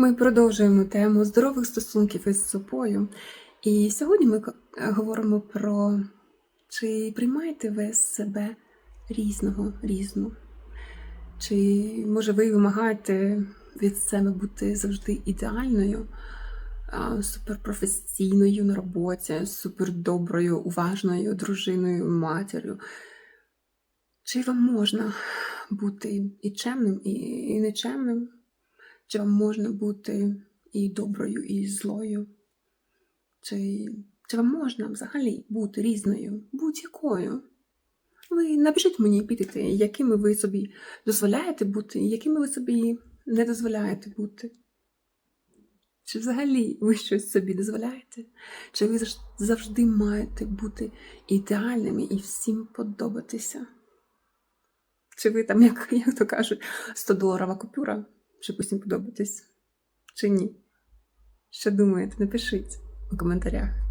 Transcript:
Ми продовжуємо тему здорових стосунків із собою. І сьогодні ми говоримо про чи приймаєте ви себе різного різну? Чи може ви вимагаєте від себе бути завжди ідеальною, суперпрофесійною на роботі, супердоброю, уважною дружиною, матір'ю? Чи вам можна бути і чемним, і, нечемним? Чи вам можна бути і доброю, і злою? Чи, чи вам можна взагалі бути різною, будь-якою? Ви напишіть мені підійти, якими ви собі дозволяєте бути, і якими ви собі не дозволяєте бути. Чи взагалі ви щось собі дозволяєте? Чи ви завжди маєте бути ідеальними і всім подобатися? Чи ви там, як, як то кажуть, 100-доларова купюра, щоб усім подобатись? Чи ні? Що думаєте? Напишіть у коментарях.